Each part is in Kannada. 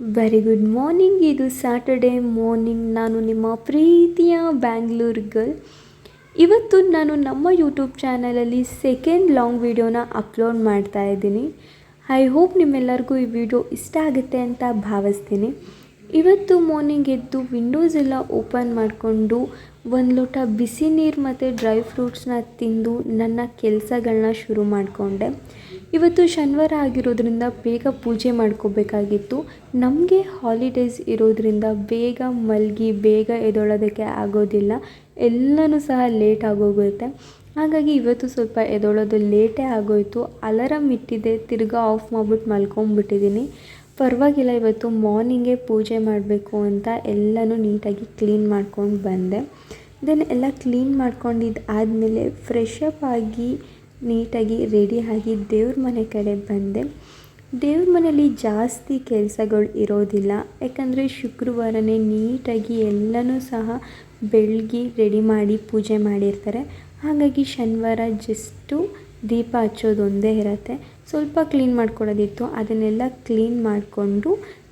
ವೆರಿ ಗುಡ್ ಮಾರ್ನಿಂಗ್ ಇದು ಸ್ಯಾಟರ್ಡೇ ಮಾರ್ನಿಂಗ್ ನಾನು ನಿಮ್ಮ ಪ್ರೀತಿಯ ಬ್ಯಾಂಗ್ಳೂರ್ ಗರ್ಲ್ ಇವತ್ತು ನಾನು ನಮ್ಮ ಯೂಟ್ಯೂಬ್ ಚಾನಲಲ್ಲಿ ಸೆಕೆಂಡ್ ಲಾಂಗ್ ವಿಡಿಯೋನ ಅಪ್ಲೋಡ್ ಮಾಡ್ತಾ ಇದ್ದೀನಿ. ಐ ಹೋಪ್ ನಿಮ್ಮೆಲ್ಲರಿಗೂ ಈ ವಿಡಿಯೋ ಇಷ್ಟ ಆಗುತ್ತೆ ಅಂತ ಭಾವಿಸ್ತೀನಿ. ಇವತ್ತು ಮಾರ್ನಿಂಗ್ ಎದ್ದು ವಿಂಡೋಸ್ ಎಲ್ಲ ಓಪನ್ ಮಾಡಿಕೊಂಡು ಒಂದು ಲೋಟ ಬಿಸಿ ನೀರು ಮತ್ತು ಡ್ರೈ ಫ್ರೂಟ್ಸ್ನ ತಿಂದು ನನ್ನ ಕೆಲಸಗಳನ್ನ ಶುರು ಮಾಡಿಕೊಂಡೆ. ಇವತ್ತು ಶನಿವಾರ ಆಗಿರೋದ್ರಿಂದ ಬೇಗ ಪೂಜೆ ಮಾಡ್ಕೋಬೇಕಾಗಿತ್ತು. ನಮಗೆ ಹಾಲಿಡೇಸ್ ಇರೋದ್ರಿಂದ ಬೇಗ ಮಲಗಿ ಬೇಗ ಎದೊಳೋದಕ್ಕೆ ಆಗೋದಿಲ್ಲ. ಎಲ್ಲನೂ ಸಹ ಲೇಟ್ ಆಗೋಗುತ್ತೆ. ಹಾಗಾಗಿ ಇವತ್ತು ಸ್ವಲ್ಪ ಎದೊಳೋದು ಲೇಟೇ ಆಗೋಯಿತು. ಅಲಾರಮ್ ಇಟ್ಟಿದ್ದೆ ತಿರ್ಗಾ ಆಫ್ ಮಾಡ್ಬಿಟ್ಟು ಮಲ್ಕೊಂಬಿಟ್ಟಿದ್ದೀನಿ ಪರವಾಗಿಲ್ಲ, ಇವತ್ತು ಮಾರ್ನಿಂಗೇ ಪೂಜೆ ಮಾಡಬೇಕು ಅಂತ ಎಲ್ಲನೂ ನೀಟಾಗಿ ಕ್ಲೀನ್ ಮಾಡ್ಕೊಂಡು ಬಂದೆ. ದೆನ್ ಎಲ್ಲ ಕ್ಲೀನ್ ಮಾಡ್ಕೊಂಡಿದ್ದು ಆದಮೇಲೆ ಫ್ರೆಶ್ ಆಗಿ ನೀಟಾಗಿ ರೆಡಿ ಆಗಿ ದೇವ್ರ ಮನೆ ಕಡೆ ಬಂದೆ. ದೇವ್ರ ಮನೇಲಿ ಜಾಸ್ತಿ ಕೆಲಸಗಳು ಇರೋದಿಲ್ಲ. ಯಾಕಂದರೆ ಶುಕ್ರವಾರನೇ ನೀಟಾಗಿ ಎಲ್ಲನೂ ಸಹ ಬೆಳಗ್ಗೆ ರೆಡಿ ಮಾಡಿ ಪೂಜೆ ಮಾಡಿರ್ತಾರೆ. ಹಾಗಾಗಿ ಶನಿವಾರ ಜಸ್ಟು ದೀಪ ಹಚ್ಚೋದೊಂದೇ ಇರುತ್ತೆ. ಸ್ವಲ್ಪ ಕ್ಲೀನ್ ಮಾಡ್ಕೊಳ್ಳೋದಿತ್ತು ಅದನ್ನೆಲ್ಲ ಕ್ಲೀನ್ ಮಾಡಿಕೊಂಡು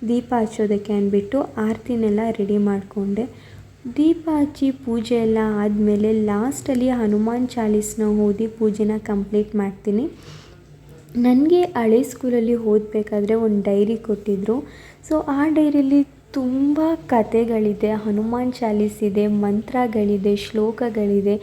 ದೀಪ ಹಚ್ಚೋದಕ್ಕೆ ಅಂದ್ಬಿಟ್ಟು ಆರತಿನೆಲ್ಲ ರೆಡಿ ಮಾಡಿಕೊಂಡೆ. ದೀಪ ಹಚ್ಚಿ ಪೂಜೆ ಎಲ್ಲ ಆದಮೇಲೆ ಲಾಸ್ಟಲ್ಲಿ ಹನುಮಾನ್ ಚಾಲೀಸ್ನ ಓದಿ ಪೂಜೆನ ಕಂಪ್ಲೀಟ್ ಮಾಡ್ತೀನಿ. ನನಗೆ ಹಳೆ ಸ್ಕೂಲಲ್ಲಿ ಓದಬೇಕಾದ್ರೆ ಒಂದು ಡೈರಿ ಕೊಟ್ಟಿದ್ದರು ಸೊ ಆ ಡೈರಿಯಲ್ಲಿ ತುಂಬ ಕತೆಗಳಿದೆ ಹನುಮಾನ್ ಚಾಲೀಸ್ ಇದೆ ಮಂತ್ರಗಳಿದೆ, ಶ್ಲೋಕಗಳಿದೆ,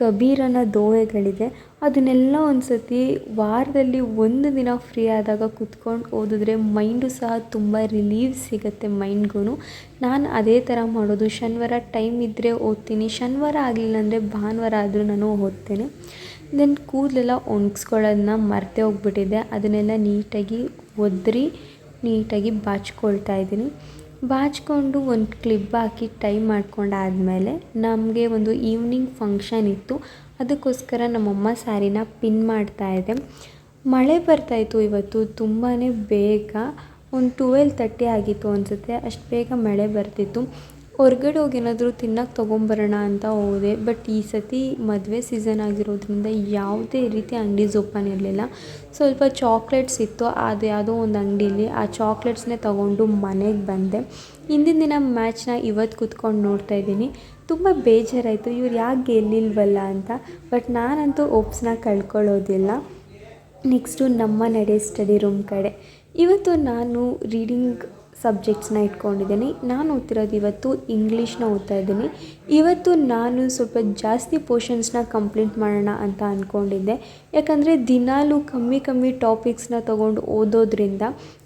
ಕಬೀರನ ದೋಹೆಗಳಿದೆ. ಅದನ್ನೆಲ್ಲ ಒಂದು ಸತಿ ವಾರದಲ್ಲಿ ಒಂದು ದಿನ ಫ್ರೀ ಆದಾಗ ಕುತ್ಕೊಂಡು ಓದಿದ್ರೆ ಮೈಂಡು ಸಹ ತುಂಬ ರಿಲೀವ್ ಸಿಗುತ್ತೆ ಮೈಂಡ್ಗೂ ನಾನು ಅದೇ ಥರ ಮಾಡೋದು. ಶನಿವಾರ ಟೈಮ್ ಇದ್ದರೆ ಓದ್ತೀನಿ. ಶನಿವಾರ ಆಗಲಿಲ್ಲ ಅಂದರೆ ಭಾನುವಾರ ಆದರೂ ನಾನು ಓದ್ತೇನೆ. ದೆನ್ ಕೂದಲೆಲ್ಲ ಒಣಗಿಸ್ಕೊಳ್ಳೋದನ್ನ ಮರೆತೇ ಹೋಗ್ಬಿಟ್ಟಿದೆ. ಅದನ್ನೆಲ್ಲ ನೀಟಾಗಿ ಒದ್ರಿ, ನೀಟಾಗಿ ಬಾಚ್ಕೊಳ್ತಾ ಇದ್ದೀನಿ. ಬಾಚಿಕೊಂಡು ಒಂದು ಕ್ಲಿಪ್ ಹಾಕಿ ಟೈ ಮಾಡ್ಕೊಂಡಾದಮೇಲೆ ನಮಗೆ ಒಂದು ಈವ್ನಿಂಗ್ ಫಂಕ್ಷನ್ ಇತ್ತು. ಅದಕ್ಕೋಸ್ಕರ ನಮ್ಮಮ್ಮ ಸ್ಯಾರಿನ ಪಿನ್ ಮಾಡ್ತಾಯಿದ್ದೆ ಮಳೆ ಬರ್ತಾಯಿತ್ತು ಇವತ್ತು ತುಂಬಾ ಬೇಗ. ಒಂದು ಟುವೆಲ್ ತರ್ಟಿ ಆಗಿತ್ತು ಅನಿಸುತ್ತೆ. ಅಷ್ಟು ಬೇಗ ಮಳೆ ಬರ್ತಿತ್ತು. ಹೊರ್ಗಡೆ ಹೋಗಿ ಏನಾದರೂ ತಿನ್ನೋಕೆ ತೊಗೊಂಬರೋಣ ಅಂತ ಹೋದೆ. ಬಟ್ ಈ ಸತಿ ಮದುವೆ ಸೀಸನ್ ಆಗಿರೋದ್ರಿಂದ ಯಾವುದೇ ರೀತಿ ಅಂಗಡೀಸ್ ಓಪನ್ ಇರಲಿಲ್ಲ. ಸ್ವಲ್ಪ ಚಾಕ್ಲೇಟ್ಸ್ ಇತ್ತು. ಅದು ಯಾವುದೋ ಒಂದು ಅಂಗಡೀಲಿ ಆ ಚಾಕ್ಲೇಟ್ಸ್ನೇ ತೊಗೊಂಡು ಮನೆಗೆ ಬಂದೆ. ಹಿಂದಿನ ದಿನ ಮ್ಯಾಚ್ನ ಇವತ್ತು ಕೂತ್ಕೊಂಡು ನೋಡ್ತಾ ಇದ್ದೀನಿ. ತುಂಬ ಬೇಜಾರಾಯಿತು. ಇವ್ರು ಯಾಕೆ ಗೆಲ್ಲಿಲ್ವಲ್ಲ ಅಂತ. ಬಟ್ ನಾನಂತೂ ಓಪ್ಸ್ನ ಕಳ್ಕೊಳ್ಳೋದಿಲ್ಲ. ನೆಕ್ಸ್ಟು ನಮ್ಮ ನಡೆ ಸ್ಟಡಿ ರೂಮ್ ಕಡೆ. ಇವತ್ತು ನಾನು ರೀಡಿಂಗ್ ಸಬ್ಜೆಕ್ಟ್ಸ್ನ ಇಟ್ಕೊಂಡಿದ್ದೀನಿ. ನಾನು ಓದ್ತಿರೋದು ಇವತ್ತು ಇಂಗ್ಲೀಷ್ನ ಓದ್ತಾ ಇದ್ದೀನಿ. ಇವತ್ತು ನಾನು ಸ್ವಲ್ಪ ಜಾಸ್ತಿ ಪೋರ್ಷನ್ಸ್ನ ಕಂಪ್ಲೀಟ್ ಮಾಡೋಣ ಅಂತ ಅಂದ್ಕೊಂಡಿದ್ದೆ ಯಾಕಂದರೆ ದಿನಾಲೂ ಕಮ್ಮಿ ಕಮ್ಮಿ ಟಾಪಿಕ್ಸ್ನ ತೊಗೊಂಡು ಓದೋದ್ರಿಂದ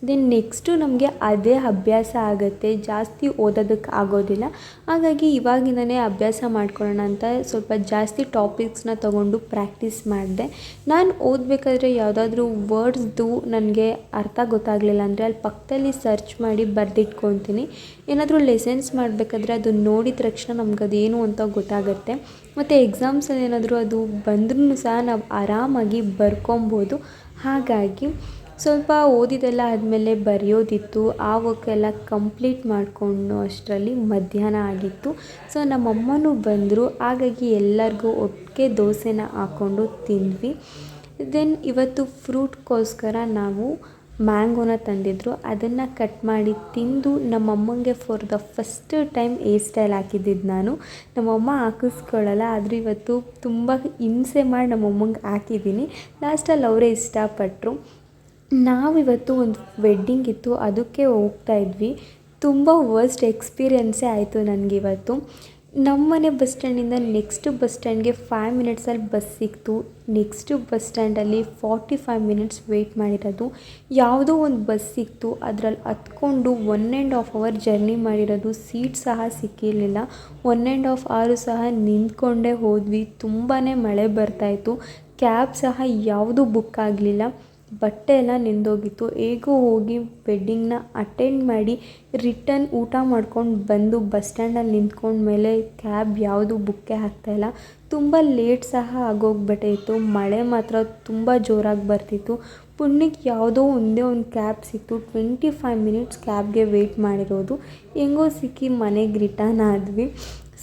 ದೆನ್ ನೆಕ್ಸ್ಟು ನಮಗೆ ಅದೇ ಅಭ್ಯಾಸ ಆಗುತ್ತೆ. ಜಾಸ್ತಿ ಓದೋದಕ್ಕೆ ಆಗೋದಿಲ್ಲ. ಹಾಗಾಗಿ ಇವಾಗಿಂದನೇ ಅಭ್ಯಾಸ ಮಾಡ್ಕೊಳ್ಳೋಣ ಅಂತ ಸ್ವಲ್ಪ ಜಾಸ್ತಿ ಟಾಪಿಕ್ಸ್ನ ತೊಗೊಂಡು ಪ್ರಾಕ್ಟೀಸ್ ಮಾಡಿದೆ. ನಾನು ಓದಬೇಕಾದ್ರೆ ಯಾವುದಾದ್ರೂ ವರ್ಡ್ಸ್ದು ನನಗೆ ಅರ್ಥ ಗೊತ್ತಾಗಲಿಲ್ಲ ಅಂದರೆ ಅಲ್ಲಿ ಪಕ್ಕದಲ್ಲಿ ಸರ್ಚ್ ಮಾಡಿ ಬರೆದಿಟ್ಕೊತೀನಿ. ಏನಾದರೂ ಲೆಸನ್ಸ್ ಮಾಡಬೇಕಾದ್ರೆ ಅದು ನೋಡಿದ ತಕ್ಷಣ ನಮ್ಗೆ ಅದೇನು ಅಂತ ಗೊತ್ತಾಗುತ್ತೆ. ಮತ್ತು ಎಕ್ಸಾಮ್ಸಲ್ಲಿ ಏನಾದರೂ ಅದು ಬಂದ್ರೂ ಸಹ ನಾವು ಆರಾಮಾಗಿ ಬರ್ಕೊಬೋದು. ಹಾಗಾಗಿ ಸ್ವಲ್ಪ ಓದಿದೆಲ್ಲ ಆದಮೇಲೆ ಬರೆಯೋದಿತ್ತು ಆ ವರ್ಕೆಲ್ಲ ಕಂಪ್ಲೀಟ್ ಮಾಡಿಕೊಂಡು ಅಷ್ಟರಲ್ಲಿ ಮಧ್ಯಾಹ್ನ ಆಗಿತ್ತು. ಸೊ ನಮ್ಮಮ್ಮನೂ ಬಂದರು, ಹಾಗಾಗಿ ಎಲ್ಲರಿಗೂ ಒಟ್ಟಿಗೆ ದೋಸೆನ ಹಾಕ್ಕೊಂಡು ತಿಂದ್ವಿ. ದೆನ್ ಇವತ್ತು ಫ್ರೂಟ್ಗೋಸ್ಕರ ನಾವು ಮ್ಯಾಂಗೋನ ತಂದಿದ್ದರು ಅದನ್ನು ಕಟ್ ಮಾಡಿ ತಿಂದು ನಮ್ಮಮ್ಮಂಗೆ for the first time hair style ಹಾಕಿದ್ದಿದ್ದು ನಾನು. ನಮ್ಮಮ್ಮ ಹಾಕಿಸ್ಕೊಳ್ಳಲ್ಲ ಆದರೂ ಇವತ್ತು ತುಂಬ ಹಿಂಸೆ ಮಾಡಿ ನಮ್ಮಮ್ಮಂಗೆ ಹಾಕಿದ್ದೀನಿ. ಲಾಸ್ಟಲ್ಲಿ ಅವರೇ ಇಷ್ಟಪಟ್ಟರು ನಾವಿವತ್ತು ಒಂದು ವೆಡ್ಡಿಂಗ್ ಇತ್ತು, ಅದಕ್ಕೆ ಹೋಗ್ತಾ ಇದ್ವಿ. ತುಂಬ ವರ್ಸ್ಟ್ ಎಕ್ಸ್ಪೀರಿಯನ್ಸೇ ಆಯಿತು ನನಗಿವತ್ತು ನಮ್ಮನೆ ಬಸ್ ಸ್ಟ್ಯಾಂಡಿಂದ ನೆಕ್ಸ್ಟ್ ಬಸ್ ಸ್ಟ್ಯಾಂಡ್ಗೆ ಫೈವ್ ಮಿನಿಟ್ಸಲ್ಲಿ ಬಸ್ ಸಿಕ್ತು. ನೆಕ್ಸ್ಟು ಬಸ್ ಸ್ಟ್ಯಾಂಡಲ್ಲಿ ಫಾರ್ಟಿ ಫೈವ್ ಮಿನಿಟ್ಸ್ ವೆಯ್ಟ್ ಮಾಡಿರೋದು. ಯಾವುದೋ ಒಂದು ಬಸ್ ಸಿಕ್ತು. ಅದರಲ್ಲಿ ಹತ್ಕೊಂಡು one and half hour journey ಮಾಡಿರೋದು. ಸೀಟ್ ಸಹ ಸಿಕ್ಕಿರಲಿಲ್ಲ. ಒನ್ ಆ್ಯಂಡ್ ಹಾಫ್ ಅವರು ಸಹ ನಿಂತ್ಕೊಂಡೇ ಹೋದ್ವಿ. ತುಂಬಾ ಮಳೆ ಬರ್ತಾಯಿತ್ತು ಕ್ಯಾಬ್ ಸಹ ಯಾವುದೂ ಬುಕ್ ಆಗಲಿಲ್ಲ. ಬಟ್ಟೆ ಎಲ್ಲ ನೆಂದೋಗಿತ್ತು. ಹೇಗೋ ಹೋಗಿ ವೆಡ್ಡಿಂಗ್ನ ಅಟೆಂಡ್ ಮಾಡಿ ರಿಟರ್ನ್ ಊಟ ಮಾಡ್ಕೊಂಡು ಬಂದು ಬಸ್ ಸ್ಟ್ಯಾಂಡಲ್ಲಿ ನಿಂತ್ಕೊಂಡ್ಮೇಲೆ ಕ್ಯಾಬ್ ಯಾವುದು ಬುಕ್ಕೇ ಆಗ್ತಾಯಿಲ್ಲ ತುಂಬ ಲೇಟ್ ಸಹ ಆಗೋಗ್ಬಿಟ್ಟಿತ್ತು. ಮಳೆ ಮಾತ್ರ ತುಂಬ ಜೋರಾಗಿ ಬರ್ತಿತ್ತು. ಪುಣ್ಯಕ್ಕೆ ಯಾವುದೋ ಒಂದೇ ಒಂದು ಕ್ಯಾಬ್ ಸಿಕ್ತು. ಟ್ವೆಂಟಿ ಫೈವ್ ಮಿನಿಟ್ಸ್ ಕ್ಯಾಬ್ಗೆ ವೆಯ್ಟ್ ಮಾಡಿರೋದು. ಹೆಂಗೋ ಸಿಕ್ಕಿ ಮನೆಗೆ ರಿಟರ್ನ್ ಆದ್ವಿ.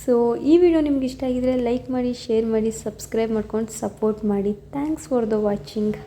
ಸೊ ಈ ವಿಡಿಯೋ ನಿಮ್ಗೆ ಇಷ್ಟ ಆಗಿದ್ರೆ ಲೈಕ್ ಮಾಡಿ ಶೇರ್ ಮಾಡಿ ಸಬ್ಸ್ಕ್ರೈಬ್ ಮಾಡ್ಕೊಂಡು ಸಪೋರ್ಟ್ ಮಾಡಿ. Thanks for the watching